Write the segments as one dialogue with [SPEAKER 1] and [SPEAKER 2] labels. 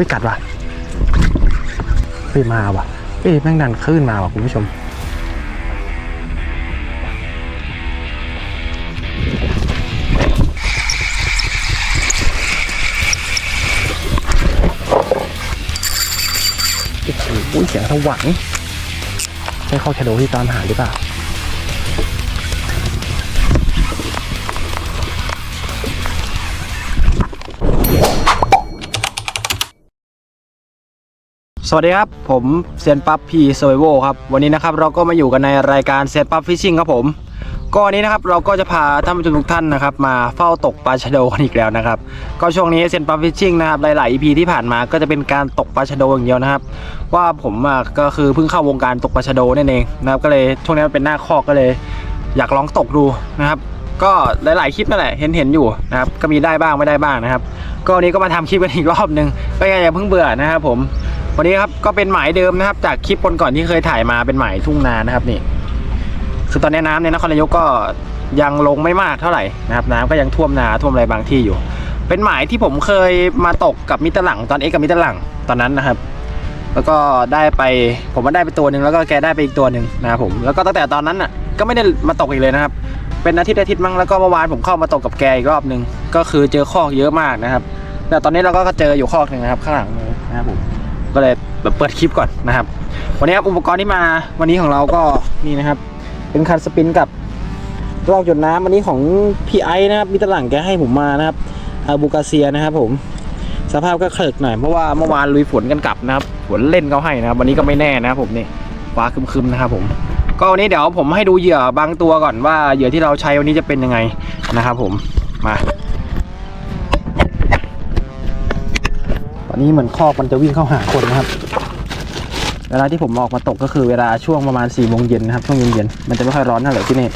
[SPEAKER 1] ฮ้ยกัดว่ะเฮ้ยมาว่ะเฮ้ยแม่งดันขึ้นมาว่ะคุณผู้ชมโอ้โหเสียงสวรรค์ใช่ข้อชะโดที่ตามหาหรือเปล่า สวัสดีครับ ผมเซียนปั๊บพีเซอร์ไวครับ วันนี้นะครับเราก็มาอยู่กันในรายการเซียนปั๊บฟิชชิ่งครับผมก็วันนี้นะครับเราก็จะพาท่านผู้ชมทุกท่านนะครับมาเฝ้าตกปลาชะโดกันอีกแล้วนะครับก็ช่วงนี้เซียนปั๊บฟิชชิ่งนะครับหลายๆ EP ที่ผ่านมาก็จะเป็นการตกปลาชะโดอย่างเดียวนะครับ ว่าผมก็คือเพิ่งเข้าวงการตกปลาชะโดนั่นเองนะครับก็เลยช่วงนี้มันเป็นหน้าคอกก็เลย อยากลองตกดูนะครับก็หลายๆคลิปนั่นแหละเห็นเห็นอยู่นะครับก็มีได้บ้างไม่ได้บ้างนะครับ ก็วันนี้ก็มาทำคลิปกันอีกรอบนึงก็อย่าเพิ่งเบื่อนะครับผม วันนี้ครับก็เป็นหมายเดิมนะครับ จากคลิปก่อนที่เคยถ่ายมาเป็นหมายทุ่งนานะครับนี่ คือตอนนี้น้ำในนครนายกก็ยังลงไม่มากเท่าไหร่นะครับ น้ำก็ยังท่วมนาท่วมอะไรบางที่อยู่ เป็นหมายที่ผมเคยมาตกกับมิตรหลังตอนเอ็กกับมิตรหลังตอนนั้นนะครับ แล้วก็ได้ไปผมมาได้ไปตัวหนึ่งแล้วก็แกได้ไปอีกตัวหนึ่งนะครับผมแล้วก็ตั้งแต่ตอนนั้นอะก็ไม่ได้มาตกอีกเลยนะครับ เป็นอาทิตย์อาทิตย์มั้งแล้วก็เมื่อวานผมเข้ามาตกกับแกอีกรอบหนึ่งก็คือเจอคอกเยอะมากนะครับแต่ตอนนี้เราก็เจออยู่คอกหนึ่งนะครับ ข้างหลังนะครับผม ก็เลยแบบเปิดคลิปก่อนนะครับ วันนี้ครับอุปกรณ์ที่มาวันนี้ของเราก็นี่นะครับ เป็นคันสปินกับลอกหยดน้ำวันนี้ของพี่ไอซ์นะครับมิตรหลังแกให้ผมมานะครับอาบูกาเซียนะครับ ผม สภาพก็เคลิกหน่อยเพราะว่าเมื่อวานลุยฝนกันกลับนะครับฝนเล่นเขาให้นะครับ วันนี้ก็ไม่แน่นะครับผมนี่ฟ้าคึมๆนะครับผมก็วันนี้เดี๋ยวผมให้ดูเหยื่อบางตัวก่อนว่าเหยื่อที่เราใช้วันนี้จะเป็นยังไงนะครับผมมา นี้เหมือนคอกมันจะวิ่งเข้าหาคนนะครับ เวลาที่ผมออกมาตกก็คือเวลาช่วงประมาณ4ี่โมงเย็นนะครับช่วงเย็นๆมันจะไม่ค่อยร้อนเท่าไหร่ที่นี่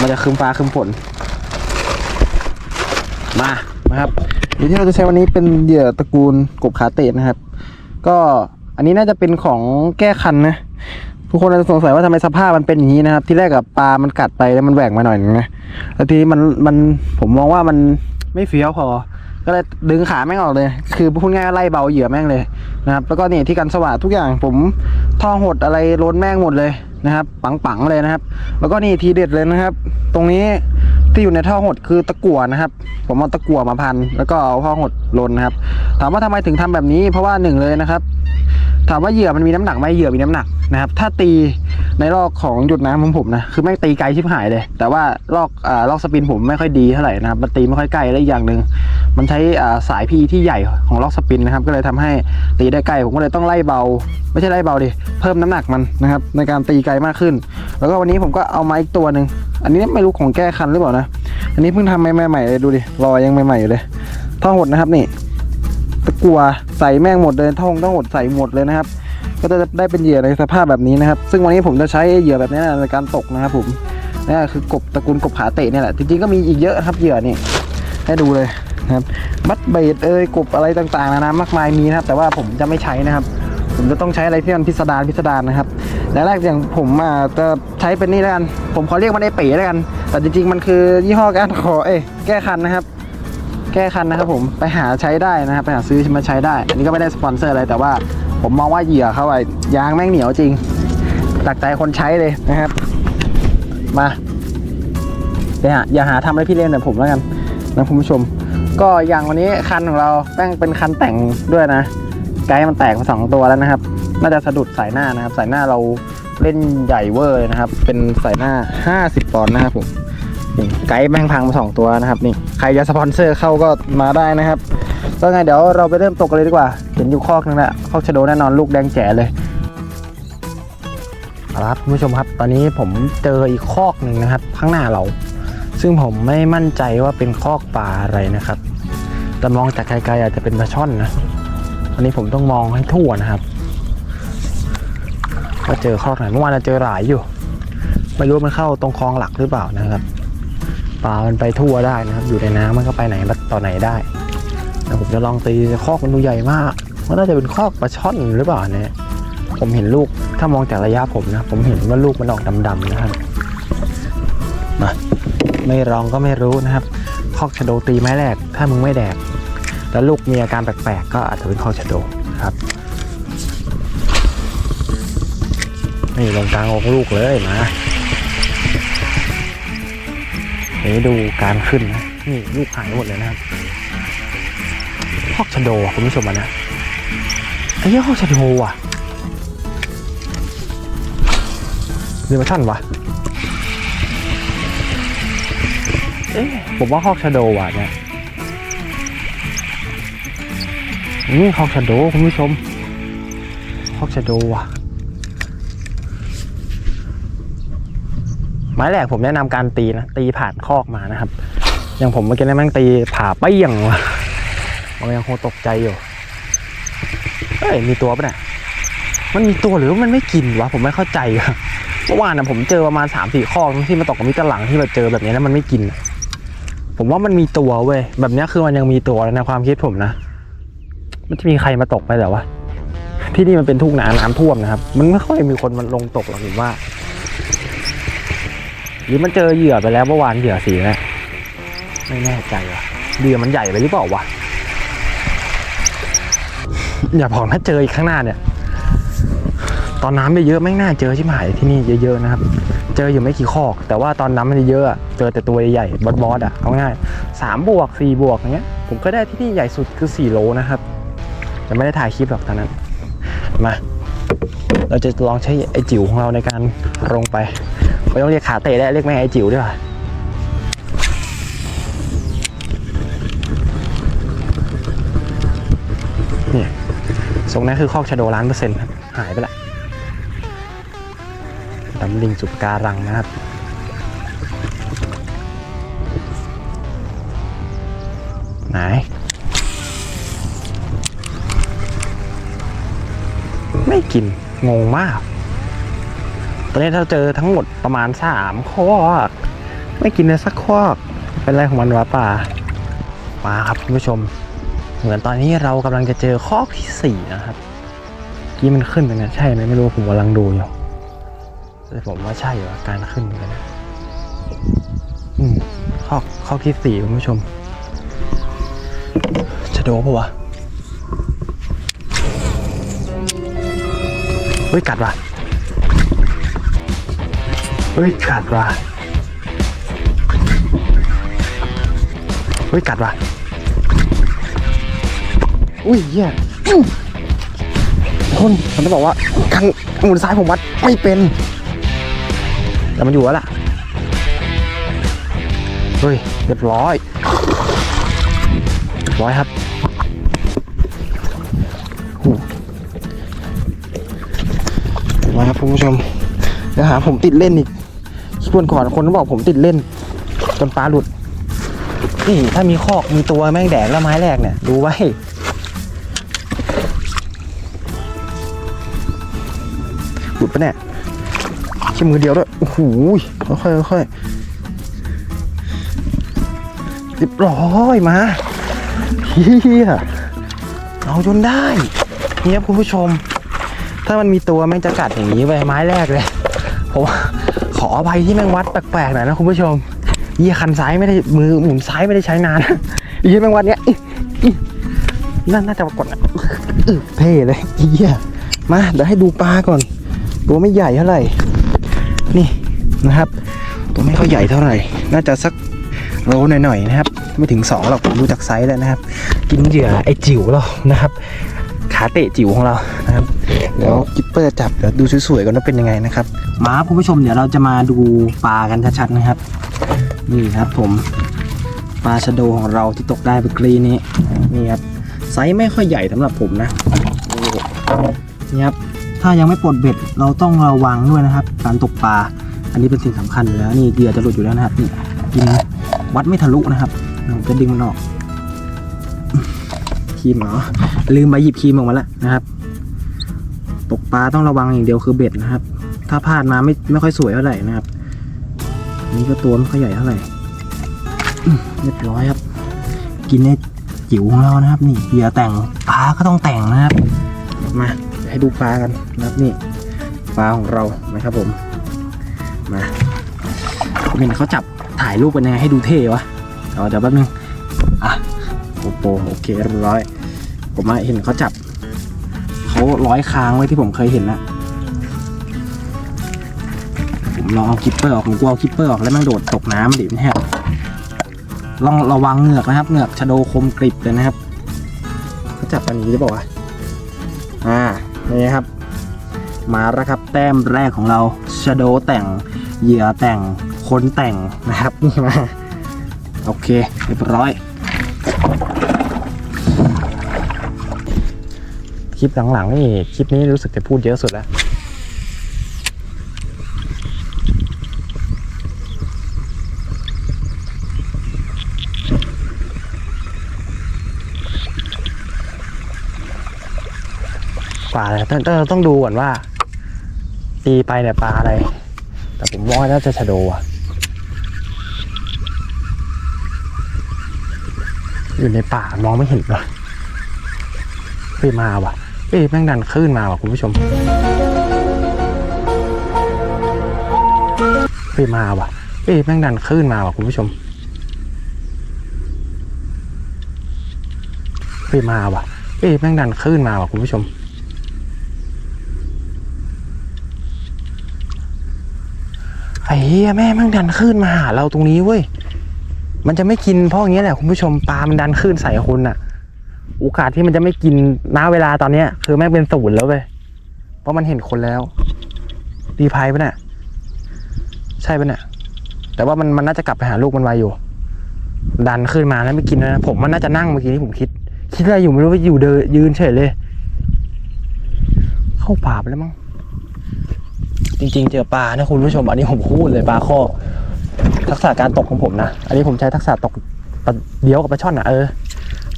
[SPEAKER 1] มันจะคึมฟ้าคึมฝนมานะครับเหยื่อที่เราจะใช้วันนี้เป็นเหยื่อตระกูลกบขาเตะนะครับ ก็อันนี้น่าจะเป็นของแก้คันนะทุกคนอาจจะสงสัยว่าทำไมสภาพมันเป็นอย่างนี้นะครับ ที่แรกกับปลามันกัดไปแล้วมันแหว่งมาหน่อยนึงนะแล้วทีนี้มันมันผมมองว่ามันไม่เฟี้ยวพอ ก็เลยดึงขาแม่งออกเลย คือพูดง่ายไล่เบาเหยื่อแม่งเลยนะครับ แล้วก็นี่ที่กันสว่านทุกอย่างผมท่อหดอะไรล้นแม่งหมดเลยนะครับ ปังๆเลยนะครับ แล้วก็นี่ทีเด็ดเลยนะครับ ตรงนี้ที่อยู่ในท่อหดคือตะกั่วนะครับ ผมเอาตะกั่วมาพัน แล้วก็เอาท่อหดลนนะครับ ถามว่าทำไมถึงทำแบบนี้ เพราะว่าหนึ่งเลยนะครับ ถามว่าเหยื่อมันมีน้ำหนักไหมเหยื่อมีน้ำหนักนะครับ ถ้าตีในลอกของหยุดน้ำของผมนะ คือไม่งตีไกลชิบหายเลย แต่ว่าลอกอ่าลอกสปินผมไม่ค่อยดีเท่าไหร่นะครับ มันตีไม่ค่อยใกล้และอีกอย่างหนึ่งมันใช้อ่าสายพีที่ใหญ่ของลอกสปินนะครับ ก็เลยทำให้ตีได้ไกล ผมก็เลยต้องไล่เบา ไม่ใช่ไล่เบาดิ เพิ่มน้ำหนักมันนะครับในการตีไกลมากขึ้น แล้วก็วันนี้ผมก็เอามาอีกตัวหนึ่ง อันนี้ไม่รู้ของแก้คันหรือเปล่านะ อันนี้เพิ่งทำใหม่ๆเลยดูดิ รอยังใหม่ๆอยู่เลยท่อหดนะครับนี่ ตะกัวใส่แม่งหมดเลยท่องต้องหมดใส่หมดเลยนะครับ ก็จะได้เป็นเหยื่อในสภาพแบบนี้นะครับ ซึ่งวันนี้ผมจะใช้เหยื่อแบบนี้ในการตกนะครับผมนี่คือกบตระกูลกบขาเตะเนี่ยแหละจริงๆก็มีอีกเยอะครับเหยื่อนี่ให้ดูเลยนะครับบัตเบดเอ้ยกบอะไรต่างๆนานามากมายมีนะครับ แต่ว่าผมจะไม่ใช้นะครับ ผมจะต้องใช้อะไรที่มันพิสดารพิสดารนะครับและแรกอย่างผมอะจะใช้เป็นนี่แล้วกัน ผมขอเรียกมันไอเป๋แล้วกัน แต่จริงๆมันคือยี่ห้อการขอเอ้แก้คันนะครับ แก้คันนะครับผมไปหาใช้ได้นะครับไปหาซื้อมาใช้ได้ อันนี้ก็ไม่ได้สปอนเซอร์อะไรแต่ว่า ผมมองว่าเหยื่อเขาอะยางแม่งเหนียวจริงตักใจคนใช้เลยนะครับ มาอย่าหาอย่าหาทำอะไรพี่เล่นแบบผมแล้วกันนะคุณผู้ชม ก็อย่างวันนี้คันของเราแม่งเป็นคันแต่งด้วยนะ ไกด์มันแตกมาสองตัวแล้วนะครับ น่าจะสะดุดสายหน้านะครับ สายหน้าเราเล่นใหญ่เวอร์เลยนะครับ เป็นสายหน้า 50ปอนด์นะครับผม นี่ไกด์แม่งพังมาสองตัวนะครับนี่ใครจะสปอนเซอร์เข้าก็มาได้นะครับก็ไงเดี๋ยวเราไปเริ่มตกกันเลยดีกว่า เห็นอยู่คอกนึงแหละคอกชะโดแน่นอนลูกแดงแจ๋เลยเอาละครับคุณผู้ชมครับ ตอนนี้ผมเจออีกคอกหนึ่งนะครับ ข้างหน้าเรา ซึ่งผมไม่มั่นใจว่าเป็นคอกปลาอะไรนะครับแต่มองจากไกลๆอาจจะเป็นปลาช่อนนะอันนี้ผมต้องมองให้ทั่วนะครับว่าเจอคอกไหนเมื่อวานเราเจอหลายอยู่ ไม่รู้มันเข้าตรงคลองหลักหรือเปล่านะครับ ปลามันไปทั่วได้นะครับ อยู่ในน้ำมันก็ไปไหนต่อไหนได้เดี๋ยวผมจะลองตีคอกมันดูใหญ่มากมันน่าจะเป็นคอกปลาช่อนหรือเปล่าเนี่ยผมเห็นลูกถ้ามองจากระยะผมนะ ผมเห็นว่าลูกมันออกดำๆนะครับมาไม่ลองก็ไม่รู้นะครับ คอกชะโดตีไม้แรก ถ้ามึงไม่แดก แล้วลูกมีอาการแปลกๆ ก็อาจจะเป็นข้อชะโดนะครับนี่ลงกลางอกลูกเลยมา ดี๋ยวดูการขึ้นนะ นี่ลูกหายหมดเลยนะครับฮอกชะโดคุณผู้ชมนะไอ้เหี้ยฮอกชะโดอะเรือมาชั่นวะเอ๊ะผมว่าฮอกชะโดว่ะเนี่ยนี่ฮอกชะโดคุณผู้ชมฮอกชะโดว่ะ ไม้แรกผมแนะนำการตีนะตีผ่านคอกมานะครับ อย่างผมเมื่อกี้นี่แม่งตีผ่าเปี้ยงว่ะผมยังคงตกใจอยู่เอ้ยมีตัวปะเนี่ยมันมีตัวหรือว่ามันไม่กินวะผมไม่เข้าใจอะเมื่อวานนะผมเจอประมาณสามสี่คอกที่มาตกกับมิตรหลังที่มาเจอแบบนี้แล้วมันไม่กิน ผมว่ามันมีตัวเว้ยแบบนี้คือมันยังมีตัวในความคิดผมนะ มันจะมีใครมาตกไปแต่ว่าที่นี่มันเป็นทุ่งนาน้ำท่วมนะครับ มันไม่ค่อยมีคนมันลงตกหรอกผมว่า หรือมันเจอเหยื่อไปแล้วเมื่อวานเหยื่อสีแนะไม่แน่ใจว่ะเหยื่อมันใหญ่ไปหรือเปล่าวะอย่าบอกถ้าเจออีกข้างหน้าเนี่ย ตอนน้ำเยอะๆไม่น่าเจอชิบหายที่นี่เยอะๆนะครับ เจออยู่ไม่กี่คอก แต่ว่าตอนน้ำมันเยอะเจอแต่ตัวใหญ่ๆบอสๆอะเอาง่ายสามบวกสี่บวกอย่างเงี้ย ผมก็ได้ที่นี่ใหญ่สุดคือสี่โลนะครับแต่ไม่ได้ถ่ายคลิปหรอกตอนนั้น มา เราจะลองใช้ไอจิ๋วของเราในการลงไป ไม่ต้องเรียกขาเตะได้เรียกแม่งไอจิ๋วดีกว่าเนี่ยทรงนั้นคือคอกชาโดล้านเปอร์เซ็นต์ครับ หายไปละดำลิงสุปการังนะครับไหนไม่กิน งงมาก อนนี้เราเจอทั้งหมดประมาณสามคอกไม่กินเลยสักคอกเป็นไรของมันวะป่า มาครับคุณผู้ชม เหมือนตอนนี้เรากำลังจะเจอคอกที่สี่นะครับกี้มันขึ้นไปนะใช่ไหมไม่รู้ผมกำลังดูอยู่แต่ผมว่าใช่ว่การขึ้นเหมือนกันนะอืมคอกคอกที่สี่คุณผู้ชม จะโดนปะวะเฮ้ยกัดว่ะ เฮ้ยกัดว่ะเฮ้ยกัดว่ะอุ้ยเหี้ยคนผมจะบอกว่าข้างหมุนซ้ายผมวัดไม่เป็น แต่มันอยู่แล้วล่ะ เฮ้ยเรียบร้อยร้อยครับร้อยครับคุณผู้ชมเดี๋ยวหาผมติดเล่นอีก วนก่อนคนบอกผมติดเล่น จนปลาหลุด นี่ถ้ามีคอกมีตัวแม่งแดกแล้วไม้แรกเนี่ยดูไว้หลุดปะเนี่ยแค่มือเดียวด้วยโอ้โหค่อยๆค่อยๆเรียบร้อยมาเฮียเอาจนได้นี่ครับคุณผู้ชม ถ้ามันมีตัวแม่งจะกัดอย่างนี้ไปไม้แรกเลยผมว่า ขออภัยที่แม่งวัดแปลกๆหน่อยนะคุณผู้ชมเยี่ยคันซ้ายไม่ได้มือหมุนซ้ายไม่ได้ใช้นานเยี่ยแม่งวัดเนี้ยน่าน่าจะปรากฏนะอึ๊ะเท่เลยเยี่ยมาเดี๋ยวให้ดูปลาก่อน ตัวไม่ใหญ่เท่าไหร่ นี่นะครับ ตัวไม่ค่อยใหญ่เท่าไหร่ น่าจะสักโลหน่อยๆนะครับ ไม่ถึงสองหรอกผมดูจากไซส์แล้วนะครับ กินเหยื่อไอจิ๋วเรานะครับ ขาเตะจิ๋วของเรานะครับ เดี๋ยวกิปเปอร์จับเดี๋ยวดูสวยๆก่อนว่าเป็นยังไงนะครับมาคุณผู้ชมเดี๋ยวเราจะมาดูปลากันชัดๆนะครับนี่ครับผมปลาชะโดของเราที่ตกได้เมื่อกี้นี้นี่ครับไซส์ไม่ค่อยใหญ่สำหรับผมนะนี่ครับถ้ายังไม่ปลดเบ็ดเราต้องระวังด้วยนะครับ การตกปลาอันนี้เป็นสิ่งสำคัญอยู่แล้วนี่เหยื่อจะหลุดอยู่แล้วนะครับนี่กินวัดไม่ทะลุนะครับผมจะดึงมันออกครีมเหรอลืมไปหยิบครีมออกมาแล้วนะครับ ตกปลาต้องระวังอย่างเดียวคือเบ็ดนะครับ ถ้าพลาดมาไม่ไม่ค่อยสวยเท่าไหร่นะครับนี่ก็ตัวไม่ค่อยใหญ่เท่าไหร่เรียบร้อยครับ กินในจิ๋วของเรานะครับ นี่เหยื่อแต่งปลาก็ต้องแต่งนะครับ มาให้ดูปลากันนะครับนี่ปลาของเรานะครับผมมาเห็นเขาจับถ่ายรูปกันยังไงให้ดูเท่วะเดี๋ยวแป๊บนึงอะโอโอโปโอเคเรียบร้อย ผมมาเห็นเขาจับ เขาร้อยค้างไว้ที่ผมเคยเห็นนะผมลองเอาคิปเปอร์ออกผมกลัวคิปเปอร์ออกแล้วมันโดดตกน้ำดิมันแหกลองระวังเหงือกนะครับ เหงือกชะโดคมกริบเลยนะครับเขาจับอันนี้ได้บอกว่าวะอ่านี่ครับ มาแล้วครับแต้มแรกของเราชะโดแต่งเหยื่อแต่งคนแต่งนะครับนี่มาโอเคเรียบร้อย คลิปหลังๆนี่คลิปนี้รู้สึกจะพูดเยอะสุดแล้วปลาอะไรต้องต้องดูก่อนว่า ตีไปเนี่ยปลาอะไร แต่ผมว่าน่าจะชะโดอะอยู่ในป่ามองไม่เห็นเลยเฮ้ยมาว่ะ เอ้แม่งดันขึ้นมาว่ะคุณผู้ชมเฮ้ยมาว่ะเอ้แม่งดันขึ้นมาว่ะคุณผู้ชมเฮ้ยมาว่ะเอ้แม่งดันขึ้นมาว่ะคุณผู้ชมไอ้เหี้ยแม่แม่งดันขึ้นมาหาเราตรงนี้เว้ยมันจะไม่กินเพราะอย่างเงี้ยแหละคุณผู้ชมปลามันดันขึ้นใส่คนอะ โอกาสที่มันจะไม่กินณเวลาตอนเนี้ย คือแม่งเป็นศูนย์แล้วเว้ยเพราะมันเห็นคนแล้ว ดีพายปะเนี่ยใช่ปะเนี่ยแต่ว่ามันมันน่าจะกลับไปหาลูกมันไวอยู่ ดันขึ้นมาแล้วไม่กินนะผมมันน่าจะนั่งเมื่อกี้ที่ผมคิด คิดอะไรอยู่ไม่รู้ว่าอยู่เดินยืนเฉยเลย เข้าป่าไปแล้วมั้งจริง ๆ เจอปลานะคุณผู้ชม อันนี้ผมพูดเลยปลาข้อทักษะการตกของผมนะ อันนี้ผมใช้ทักษะตกเดียวกับปลาช่อนอะเออ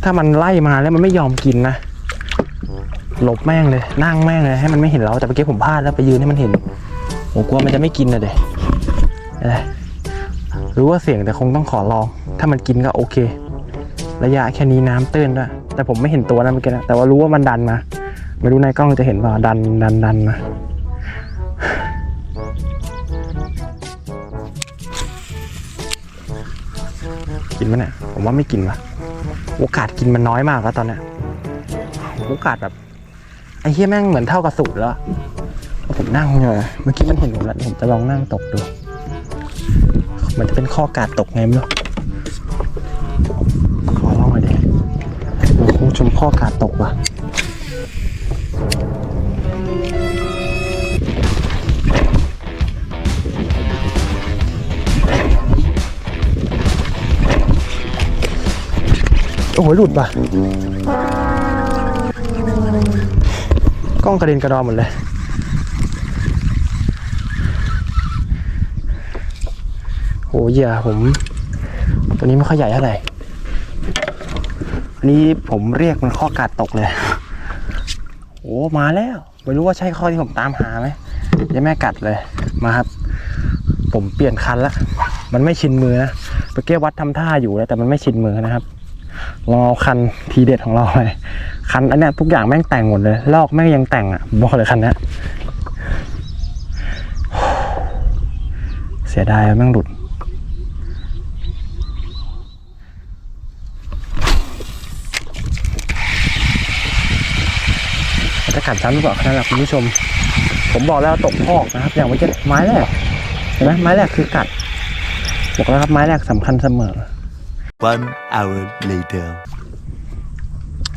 [SPEAKER 1] ถ้ามันไล่มาแล้วมันไม่ยอมกินนะหลบแม่งเลยนั่งแม่งเลยให้มันไม่เห็นเราแต่เมื่อกี้ผมพลาดแล้วไปยืนให้มันเห็นผมกลัวมันจะไม่กินนะเด็อะไรรู้ว่าเสี่ยงแต่คงต้องขอลอง ถ้ามันกินก็โอเค ระยะแค่นี้น้ำตื้นด้วยแต่ผมไม่เห็นตัวนะเมื่อกี้นะแต่ว่ารู้ว่ามันดันมาไม่รู้ในกล้องจะเห็นเปล่าดันดันดันมากินมั้ยเนี่ยผมว่าไม่กินว่ะ โอกาสกินมันน้อยมากแล้วตอนเนี้ยโอกาสแบบไอ้เฮียแม่งเหมือนเท่ากับสูตรแล้วผมนั่งเลยเมื่อกี้มันเห็นผมแล้วผมจะลองนั่งตกดู มันจะเป็นข้อกาดตกไงไม่รู้ขอลองหน่อยดิโอ้โหชมข้อกาดตกว่ะ โอ้โหหลุดว่ะ กล้องกระเด็นกระดอนหมดเลยโหเหยื่อผม ตัวนี้ไม่ค่อยใหญ่เท่าไหร่อันนี้ผมเรียกมันข้อกาดตกเลยโอ้มาแล้ว ไม่รู้ว่าใช่ข้อที่ผมตามหาไหมยังแม่กัดเลยมาครับ ผมเปลี่ยนคันละมันไม่ชินมือนะเมื่อกี้วัดทำท่าอยู่แล้วแต่มันไม่ชินมือนะครับ ลองเอาคันทีเด็ดของเราไปคันอันเนี้ยทุกอย่างแม่งแต่งหมดเลย ลอกแม่งยังแต่งอะบอกเลยคันเนี้ยเสียดายแม่งหลุดจะกัดซ้ำหรือเปล่านั่นแหละคุณผู้ชม ผมบอกแล้วตกพอกนะครับ อย่างเมื่อกี้ไม้แรกเห็นไหมไม้แรกคือกัดบอกแล้วครับไม้แรกสำคัญเสมอ
[SPEAKER 2] One hour later.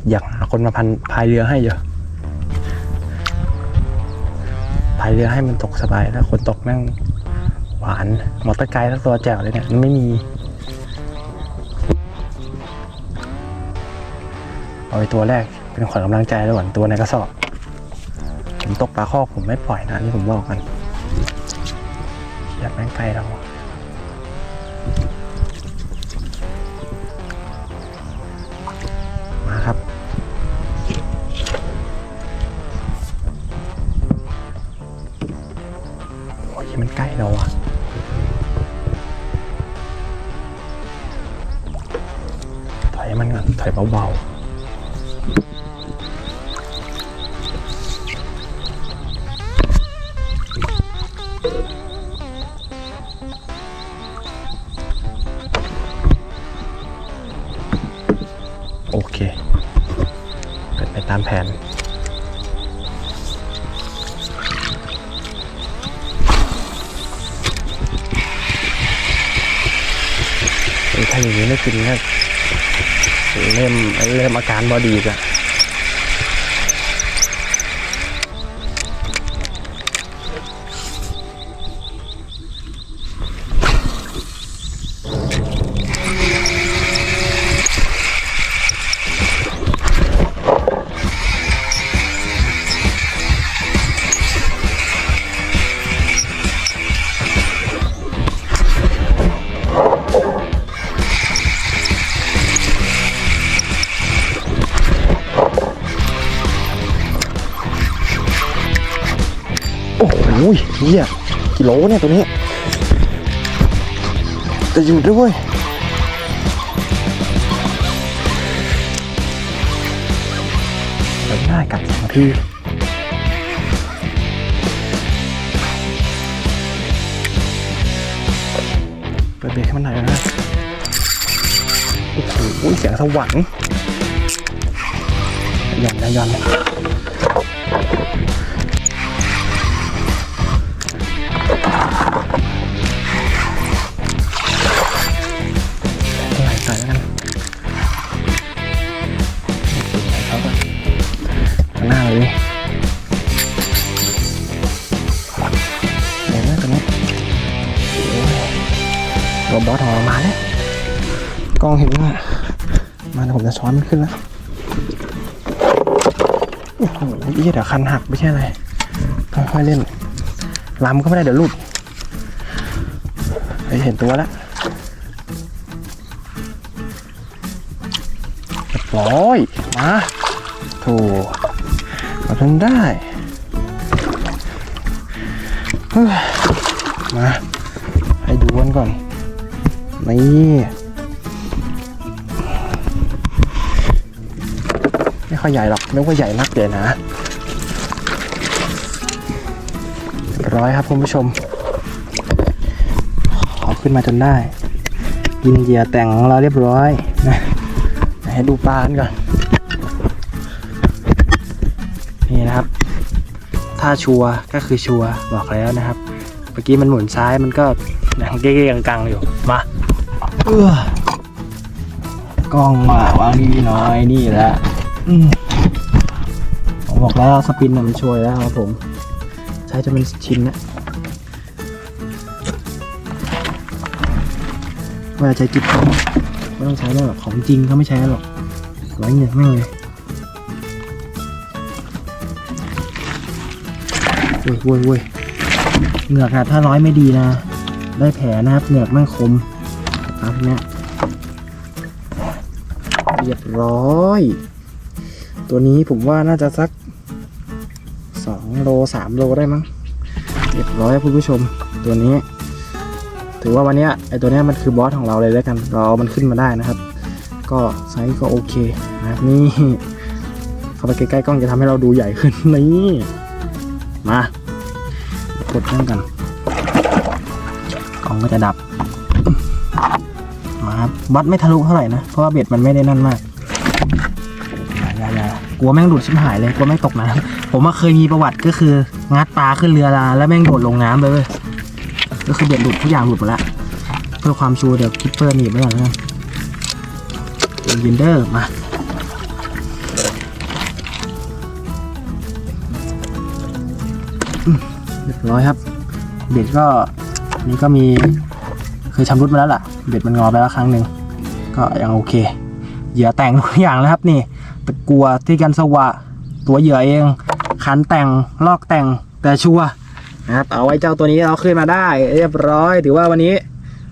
[SPEAKER 1] อยากหาคนมาพันพายเรือให้เยอะพายเรือให้มันตกสบายแล้วคนตกแม่งหวานมอเตอร์ไกด์ทั้งตัวแจ๋วเลยเนี่ยมันไม่มี เอาไปตัวแรกเป็นขวัญกำลังใจระหว่างตัวในกระสอบ ผมตกปลาคอกผมไม่ปล่อยนะนี่ผมบอกกัน อยากแม่งใกลเรา ใกล้เราอะถอยมันก่อนถอยเบา บอดีจ้ะ ลเนี่ยตัวนี้จะอยู่ด้วยง่ายกัดสองทีเปิดเบรกให้มันหน่อยนะโอ้โหเสียงสวรรค์หย่อนนะหย่อน องเห็นว่ามาเดี๋ยวผมจะช้อนมันขึ้นแล้วโอ้โหเหี้ยเดี๋ยวคันหักไม่ใช่อะไรค่อยๆเล่นลำก็ไม่ได้เดี๋ยวหลุดเห็นตัวแล้วเรียบร้อยมาโถเราทำได้มา ให้ดูกันก่อน นี่ ค่อยใหญ่หรอกนึกว่าใหญ่นักเดี๋ยวนะร้อยครับคุณผู้ชม ขอขึ้นมาจนได้ กินเหยื่อแต่งของเราเรียบร้อยนะให้ดูปลากันก่อน นี่นะครับ ถ้าชัวก็คือชัวบอกแล้วนะครับ เมื่อกี้มันหมุนซ้ายมันก็ยังเก้ๆกังๆอยู่ มาเออกล้องมาวางดีหน่อยนี่แหละ อืมผมบอกแล้วสปินน่ะมันช่วยแล้วครับผม ใช้จนเป็นชิ้นนะว่าใช้จิ๊บเขาไม่ต้องใช้แล้วหรอกของจริงเขาไม่ใช้หรอกไว้เงี้ยแม่เลยโว้ยโว้ยโว้ยเหงือกอะถ้าร้อยไม่ดีนะ ได้แผลนะครับเหงือกแม่งคมครับเนี้ยเรียบร้อย ตัวนี้ผมว่าน่าจะสักสองโลสามโลได้มั้งเรียบร้อยคุณผู้ชมตัวนี้ ถือว่าวันนี้ไอตัวนี้มันคือบอสของเราเลยแล้วกัน เราเอามันขึ้นมาได้นะครับ ก็ไซส์ก็โอเคนะครับนี่เข้าไปใกล้ๆกล้องจะทำให้เราดูใหญ่ขึ้นนี่มากดเครื่องกันกล้องก็จะดับมาครับวัดไม่ทะลุเท่าไหร่นะเพราะว่าเบ็ดมันไม่ได้นั่นมาก กลัวแม่งหลุดชิบหายเลยกลัวแม่งตกน้ำผมว่าเคยมีประวัติก็คือ งัดปลาขึ้นเรือมาแล้วแม่งโดดลงน้ำเลยเว้ยก็คือเบ็ดหลุดทุกอย่างหลุดหมดละเพื่อความชัวร์เดี๋ยวคิปเปอร์หนีบไว้ก่อนแล้วกันยินเดอร์มาเรียบร้อยครับ เบ็ดก็นี่ก็มีเคยชำรุดมาแล้วล่ะ เบ็ดมันงอไปแล้วครั้งหนึ่งก็ยังโอเค เหยื่อแต่งทุกอย่างแล้วครับนี่ ตะกัวที่กันสวะ ตัวเหยื่อเอง ขันแต่งลอกแต่งแต่ชัวนะครับเอาไว้เจ้าตัวนี้เราขึ้นมาได้ เรียบร้อยถือว่าวันนี้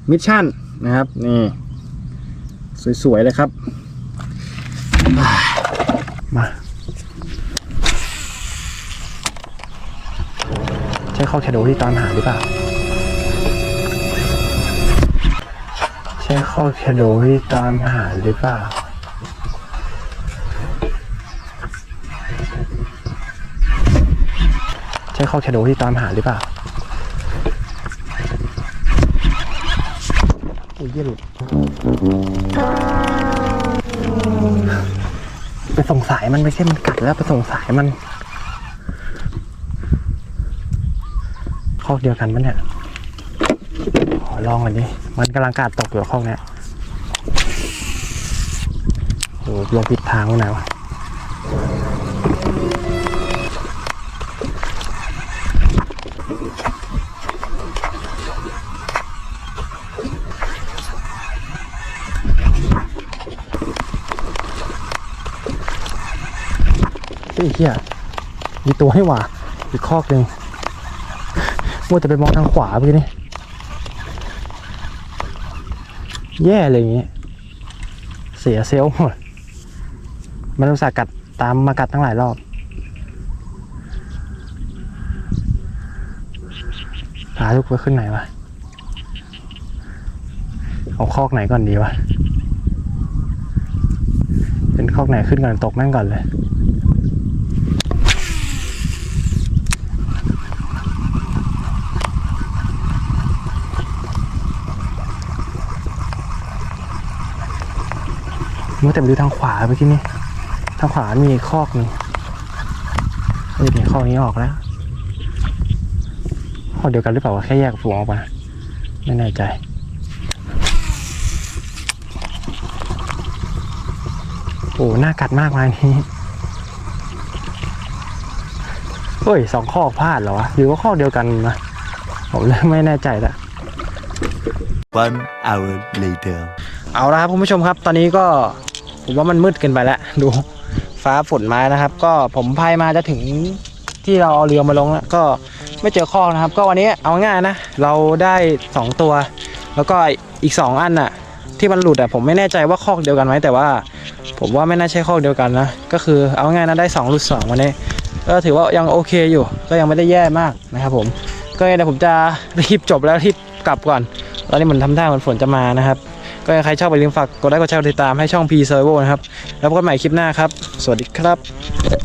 [SPEAKER 1] มิชชั่นนะครับนี่สวยๆเลยครับ มาใช่ข้อแคโดที่ตามหาหรือเปล่าใช่ข้อแคโดที่ตามหาหรือเปล่า ช่ข้อแคโดที่ตามหาหรือเปล่าโอ้ยเยหลุดไปส่งสายมันไม่ใช่มันกัดแล้วไปส่งสายมันข้อเดียวกันปะเนี่ยขอลองหน่อยดิมันกำลังกัดตกอยู่ข้อเนี้ยโอ้ลงผิดทางไปไหนวะ เฮ้ยเฮียมีตัวให้หว่าอีกคอกหนึ่งมัวแต่ไปมองทางขวาไปนี่แย่เลยอย่างงี้เสียเซลล์หมดมันอุตส่าห์กัดตามมากัดตั้งหลายรอบพาลูกไปขึ้นไหนวะ เอาคอกไหนก่อนดีวะ เป็นคอกไหนขึ้นก่อนตกแม่งก่อนเลย มัวแต่ไปดูทางขวาไปที่นี่ทางขวามีคอกหนึงเฮ้ยนี่คอกนี้ออกแล้วคอกเดียวกันหรือเปล่าวะแค่แยกฝูงออกมาไม่แน่ใจโอ้หน้ากัดมากมายนี้เฮ้ยสองคอกพลาดเหรอวะหรือว่าคอกเดียวกันนะผมเลยไม่แน่ใจละ
[SPEAKER 2] One hour later.
[SPEAKER 1] เอาละครับคุณผู้ชมครับ ตอนนี้ก็ ผมว่ามันมืดเกินไปแล้วดูฟ้าฝนมานะครับ ก็ผมพายมาจะถึงที่เราเอาเรือมาลงแล้วก็ไม่เจอคอกนะครับ ก็วันนี้เอาง่ายนะ เราได้สองตัว แล้วก็อีกสองอันน่ะ ที่มันหลุดอะผมไม่แน่ใจว่าคอกเดียวกันไหมแต่ว่า ผมว่าไม่น่าใช่คอกเดียวกันนะก็คือเอาง่ายนะได้สองหลุดสองวันนี้ก็ถือว่ายังโอเคอยู่ ก็ยังไม่ได้แย่มากนะครับผมก็เดี๋ยวผมจะรีบจบแล้วรีบกลับก่อนตอนนี้เหมือนทำท่าเหมือนฝนจะมานะครับ ก็ใครชอบไปลืมฝากกดไลค์กดแชร์กดติดตามให้ช่อง P Servo นะครับ แล้วพบกันใหม่คลิปหน้าครับ สวัสดีครับ